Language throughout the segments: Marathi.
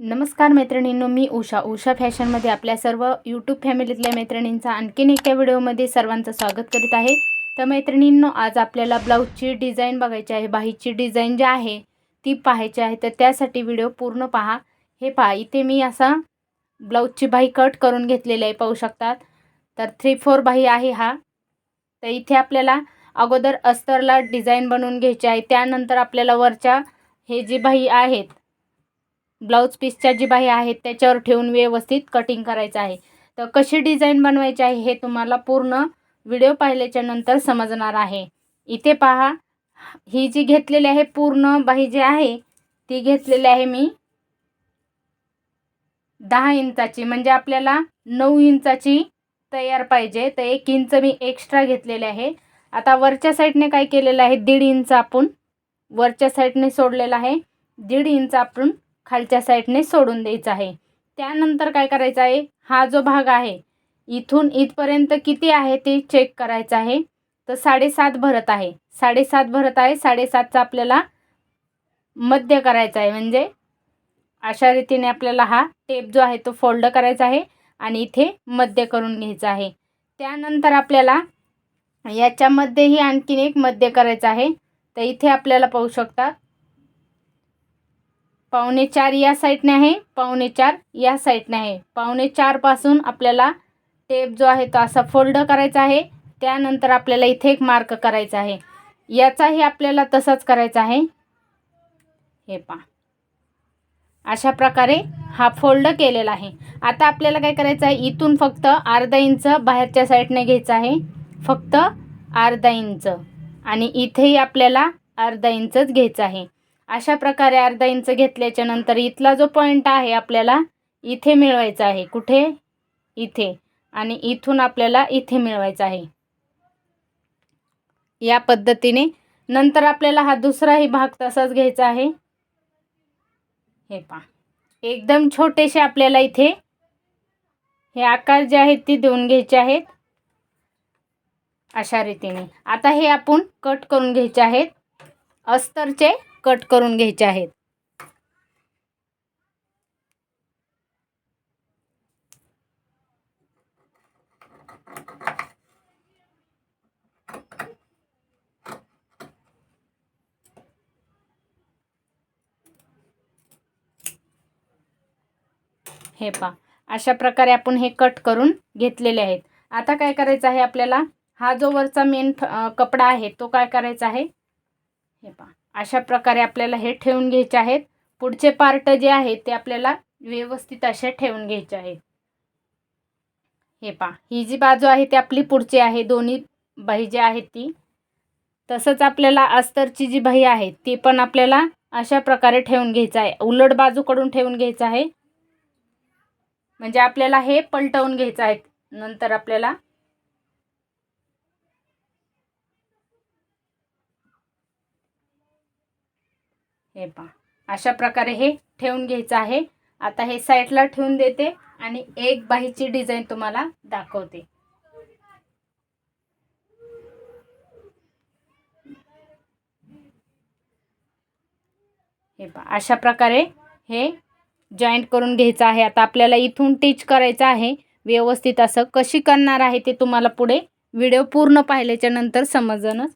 नमस्कार मैत्रिणींनो मी उषा. उषा फॅशनमध्ये आपल्या सर्व यूट्यूब फॅमिलीतल्या मैत्रिणींचा आणखीन एका व्हिडिओमध्ये सर्वांचं स्वागत करीत आहे. तर मैत्रिणींनो आज आपल्याला ब्लाऊजची डिझाईन बघायची आहे. बाहीची डिझाईन जी आहे ती पाहायची आहे. तर त्यासाठी व्हिडिओ पूर्ण पहा. हे पहा इथे मी असा ब्लाऊजची बाही कट करून घेतलेली आहे पाहू शकतात. तर थ्री फोर बाही आहे हा. तर इथे आपल्याला अगोदर अस्तरला डिझाईन बनवून घ्यायची आहे. त्यानंतर आपल्याला वरच्या हे जी बाही आहेत ब्लाऊज पीसच्या जी बाह्या आहेत त्याच्यावर ठेवून व्यवस्थित कटिंग करायचं आहे. तर कशी डिझाईन बनवायची आहे हे तुम्हाला पूर्ण व्हिडिओ पाहिल्याच्या नंतर समजणार आहे. इथे पहा ही जी घेतलेली आहे पूर्ण बाही जी आहे ती घेतलेली आहे मी दहा इंचाची. म्हणजे आपल्याला नऊ इंचाची तयार पाहिजे तर एक इंच मी एक्स्ट्रा घेतलेले आहे. आता वरच्या साईडने काय केलेलं आहे दीड इंच आपण वरच्या साईडने सोडलेलं आहे. दीड इंच आपण खालच्या साईडने सोडून द्यायचं आहे. त्यानंतर काय करायचं आहे? हा जो भाग आहे इथून इथपर्यंत किती आहे ते चेक करायचं आहे. तर साडेसात भरत आहे. साडेसात भरत आहे. साडेसातचा आपल्याला मध्य करायचा आहे. म्हणजे अशा रीतीने आपल्याला हा टेप जो आहे तो फोल्ड करायचा आहे आणि इथे मध्य करून घ्यायचा आहे. त्यानंतर आपल्याला याच्यामध्येही आणखीन एक मध्य करायचं आहे. तर इथे आपल्याला पाहू शकता पावणे चार या साईडने आहे पावणे चार या साईडने आहे. पावणे चारपासून आपल्याला टेप जो आहे तो असा फोल्ड करायचा आहे. त्यानंतर आपल्याला इथे एक मार्क करायचा आहे. याचाही आपल्याला तसाच करायचा आहे. हे पा अशा प्रकारे हा फोल्ड केलेला आहे. आता आपल्याला काय करायचं आहे? इथून फक्त अर्धा इंच बाहेरच्या साईडने घ्यायचं आहे. फक्त अर्धा इंच. आणि इथेही आपल्याला अर्धा इंचच घ्यायचं आहे. अशा प्रकारे अर्धा इंच घेतल्याच्या नंतर इथला जो पॉईंट आहे आपल्याला इथे मिळवायचा आहे. कुठे? इथे. आणि इथून आपल्याला इथे मिळवायचा आहे. या पद्धतीने नंतर आपल्याला हा दुसराही भाग तसाच घ्यायचा आहे. हे पा एकदम छोटेसे आपल्याला इथे हे आकार जे आहेत ते देऊन घ्यायचे आहेत. अशा रीतीने. आता हे आपण कट करून घ्यायचे आहेत. अस्तरचे कट करून घ्यायचे आहेत. हे पा अशा प्रकारे आपण हे कट करून घेतलेले आहेत. आता काय करायचं आहे आपल्याला? हा जो वरचा मेन कपडा आहे तो काय करायचा आहे? हे पा अशा प्रकारे आपल्याला हे ठेवून घ्यायचे आहेत. पुढचे पार्ट जे आहेत ते आपल्याला व्यवस्थित असे ठेवून घ्यायचे आहेत. हे पा ही जी बाजू आहे ती आपली पुढची आहे दोन्ही बाही जी आहेत ती. तसंच आपल्याला अस्तरची जी बाही आहे ती पण आपल्याला अशा प्रकारे ठेवून घ्यायचं आहे. उलट बाजूकडून ठेवून घ्यायचं आहे. म्हणजे आपल्याला हे पलटवून घ्यायचं आहे. नंतर आपल्याला हे पहा. अशा प्रकारे हे ठेवून घ्यायचं आहे. आता हे साईडला ठेवून देते आणि एक बाहीची डिझाईन तुम्हाला दाखवते. हे पहा. अशा प्रकारे हे जॉईंट करून घ्यायचं आहे. आता आपल्याला इथून टीच करायचं आहे. व्यवस्थित असं कशी करणार आहे ते तुम्हाला पुढे व्हिडिओ पूर्ण पाहिल्याच्या नंतर समजणं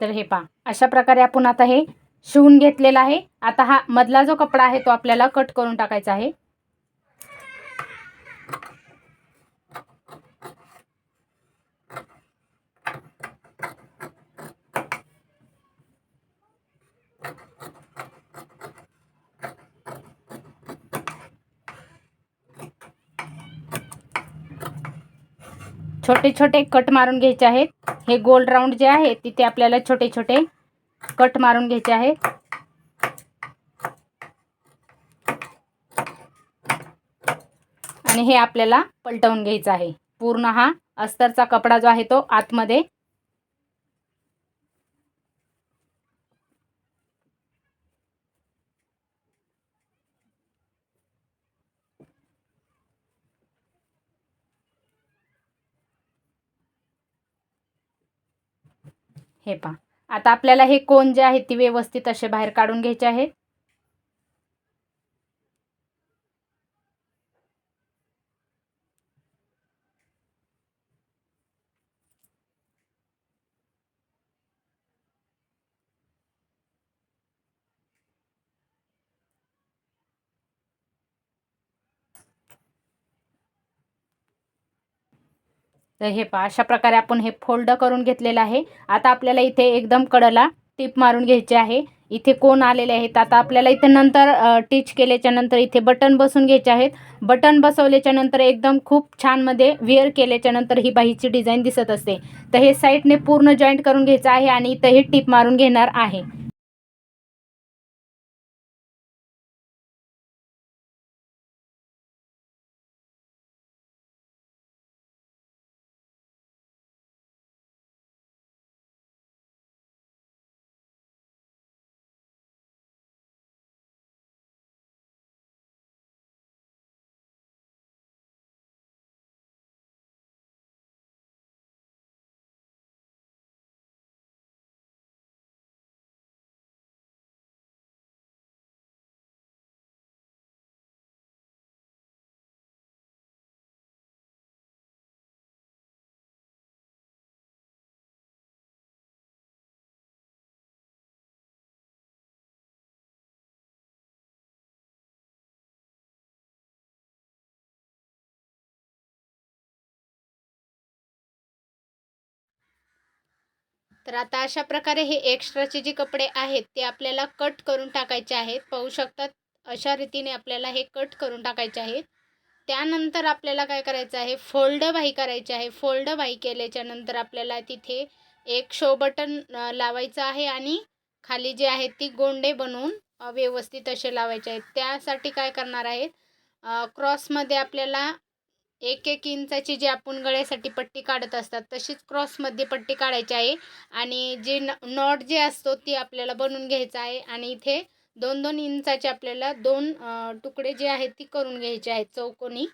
तर हे पहा. अशा प्रकारे आपण आता हे शिवून घेतलेला आहे. आता हा मधला जो कपडा आहे तो आपल्याला कट करून टाकायचा आहे. छोटे छोटे कट मारून घ्यायचे आहेत. हे गोल राऊंड जे आहे तिथे आपल्याला छोटे छोटे कट मारून घ्यायचे आहे. आणि हे आपल्याला पलटवून घ्यायचं आहे. पूर्ण हा अस्तरचा कपडा जो आहे तो आतमध्ये हे पहा. आता आपल्याला हे कोण जे आहेत ती व्यवस्थित असे बाहेर काढून घ्यायचे आहे. तर हे पहा अशा प्रकारे आपण हे फोल्ड करून घेतलेलं आहे. आता आपल्याला इथे एकदम कडला टीप मारून घ्यायचे आहे. इथे कोण आलेले आहेत? आता आपल्याला इथे नंतर टीच केल्याच्यानंतर इथे बटन बसून घ्यायचे आहेत. बटन बसवल्याच्या नंतर एकदम खूप छानमध्ये वेअर केल्याच्यानंतर ही बाहीची डिझाईन दिसत असते. तर हे साईडने पूर्ण जॉईंट करून घ्यायचं आहे आणि इथं हे टीप मारून घेणार आहे. तर आता अशा प्रकारे हे एक्स्ट्राचे जे कपडे आहेत ते आपल्याला कट करून टाकायचे आहेत. पाहू शकतात अशा रीतीने आपल्याला हे कट करून टाकायचे आहेत. त्यानंतर आपल्याला काय करायचं आहे फोल्ड बाई करायचे आहे. फोल्ड बाई केल्याच्यानंतर आपल्याला तिथे एक शो बटन लावायचं आहे आणि खाली जे आहेत ती गोंडे बनवून व्यवस्थित असे लावायचे आहेत. त्यासाठी काय करणार आहेत क्रॉसमध्ये आपल्याला एक एक इंचाची जी आपण गळ्यासाठी पट्टी काढत असतात तशीच क्रॉसमध्ये पट्टी काढायची आहे. आणि जे न नॉट जे असतो ती आपल्याला बनवून घ्यायचं आहे. आणि इथे दोन दोन इंचाचे आपल्याला दोन तुकडे जे आहेत ती करून घ्यायचे आहेत चौकोनी.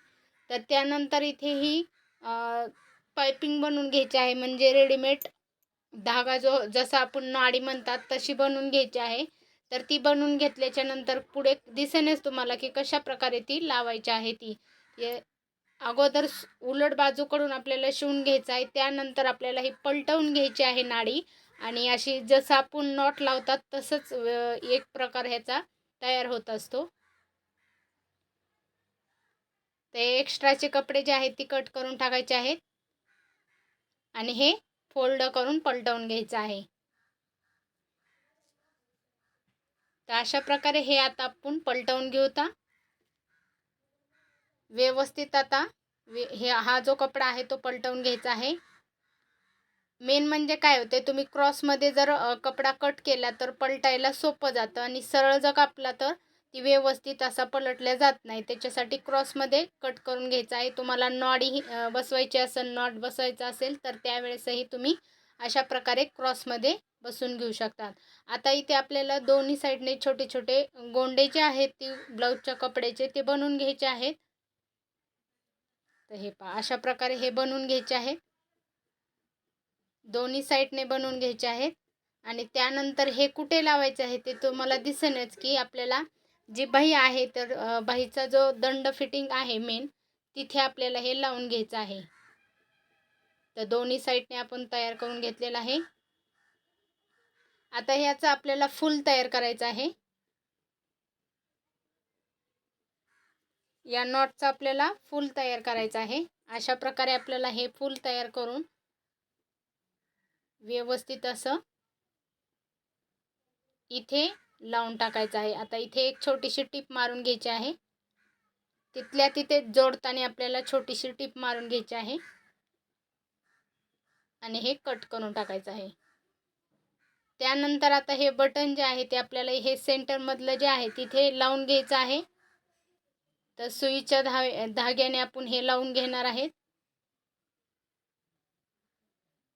तर त्यानंतर इथे ही पायपिंग बनवून घ्यायची आहे. म्हणजे रेडीमेड धागा जो जसा आपण नाडी म्हणतात तशी बनवून घ्यायची आहे. तर ती बनवून घेतल्याच्या नंतर पुढे दिसेनच तुम्हाला की कशा प्रकारे ती लावायची आहे ती. अगोदर उलट बाजूकडून आपल्याला शिवून घ्यायचं आहे त्यानंतर आपल्याला ही पलटवून घ्यायची आहे नाडी. आणि अशी जसं आपण नॉट लावतात तसंच एक प्रकार ह्याचा तयार होत असतो. ते एक्स्ट्राचे कपडे जे आहेत ती कट करून टाकायचे आहेत. आणि हे फोल्ड करून पलटवून घ्यायचं आहे. तर अशा प्रकारे हे आता आपण पलटवून घेऊ व्यवस्थित आता. हे हा जो कपडा आहे तो पलटवून घ्यायचा आहे. मेन म्हणजे काय होते तुम्ही क्रॉसमध्ये जर कपडा कट केला तर पलटायला सोपं जातं आणि सरळ जर कापला तर ती व्यवस्थित असा पलटल्या जात नाही. त्याच्यासाठी क्रॉसमध्ये कट करून घ्यायचा आहे. तुम्हाला नॉडी बसवायची असेल नॉट बसवायचं असेल तर त्यावेळेसही तुम्ही अशा प्रकारे क्रॉसमध्ये बसून घेऊ शकतात आता इथे आपल्याला दोन्ही साईडने छोटे छोटे गोंडे जे आहेत ती ब्लाऊजच्या कपड्याचे ते बनवून घ्यायचे आहेत. तर हे पहा अशा प्रकारे हे बनवून घ्यायचे आहे. दोन्ही साईडने बनवून घ्यायचे आहेत आणि त्यानंतर हे कुठे लावायचे आहे ते तुम्हाला दिसेनच की आपल्याला जी बाही आहे तर बाहीचा जो दंड फिटिंग आहे मेन तिथे आपल्याला हे लावून घ्यायचं आहे. तर दोन्ही साईडने आपण तयार करून घेतलेलं आहे. आता ह्याचं आपल्याला फुल तयार करायचं आहे. या नॉटचा आपल्याला फूल तयार करायचं आहे. अशा प्रकारे आपल्याला हे फूल तयार करून व्यवस्थित असं इथे लावून टाकायचं आहे. आता इथे एक छोटीशी टीप मारून घ्यायची आहे. तिथल्या तिथे जोडताना आपल्याला छोटीशी टीप मारून घ्यायची आहे. आणि हे कट करून टाकायचं आहे. त्यानंतर आता हे बटन जे आहे ते आपल्याला हे सेंटरमधलं जे आहे तिथे लावून घ्यायचं आहे. तर सुईच्या धा धाग्याने आपण हे लावून घेणार आहेत.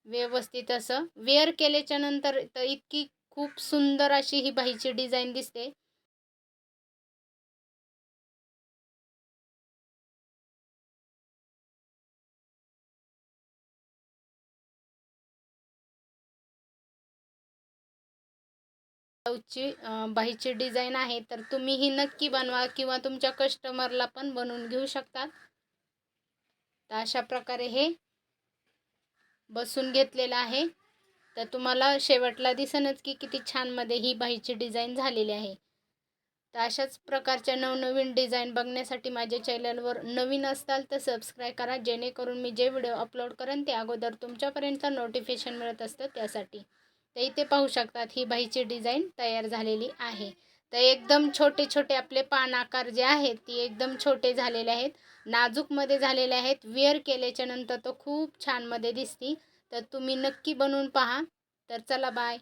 व्यवस्थित असं. वेअर केल्याच्यानंतर तर इतकी खूप सुंदर अशी ही बाईची डिझाईन दिसते. ब्लाऊजची बाहीची डिझाईन आहे तर तुम्ही ही नक्की बनवा किंवा तुमच्या कस्टमरला पण बनवून घेऊ शकतात. तर अशा प्रकारे हे बसून घेतलेलं आहे. तर तुम्हाला शेवटला दिसनच की किती छानमध्ये ही बाहीची डिझाईन झालेली आहे. तर अशाच प्रकारच्या नवनवीन डिझाईन बघण्यासाठी माझ्या चॅनलवर नवीन असताल तर सबस्क्राईब करा जेणेकरून मी जे व्हिडिओ अपलोड करेन ते अगोदर तुमच्यापर्यंत नोटिफिकेशन मिळत असतं त्यासाठी. तर इथे पाहू शकतात ही बाईची डिझाईन तयार झालेली आहे. तर एकदम छोटे छोटे आपले पान आकार जे आहेत ती एकदम छोटे झालेले आहेत. नाजूकमध्ये झालेले आहेत. वेअर केल्याच्यानंतर तो खूप छानमध्ये दिसती. तर तुम्ही नक्की बनवून पहा. तर चला बाय